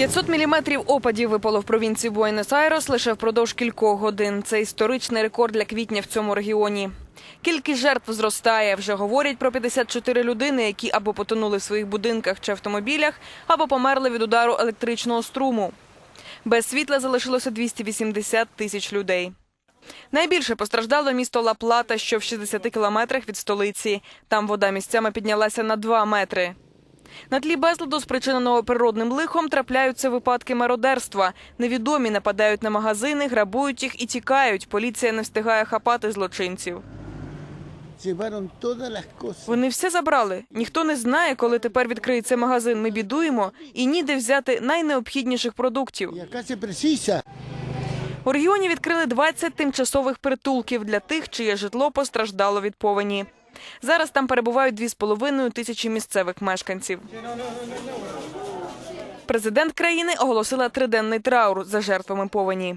500 міліметрів опадів випало в провінції Буенос-Айрес лише впродовж кількох годин. Це історичний рекорд для квітня в цьому регіоні. Кількість жертв зростає. Вже говорять про 54 людини, які або потонули в своїх будинках чи автомобілях, або померли від удару електричного струму. Без світла залишилося 280 тисяч людей. Найбільше постраждало місто Ла-Плата, що в 60 кілометрах від столиці. Там вода місцями піднялася на 2 метри. На тлі безладу, спричиненого природним лихом, трапляються випадки мародерства. Невідомі нападають на магазини, грабують їх і тікають. Поліція не встигає хапати злочинців. Вони все забрали. Ніхто не знає, коли тепер відкриється магазин. Ми бідуємо і ніде взяти найнеобхідніших продуктів. У регіоні відкрили 20 тимчасових притулків для тих, чиє житло постраждало від повені. Зараз там перебувають 2,5 тисячі місцевих мешканців. Президент країни оголосила триденний траур за жертвами повені.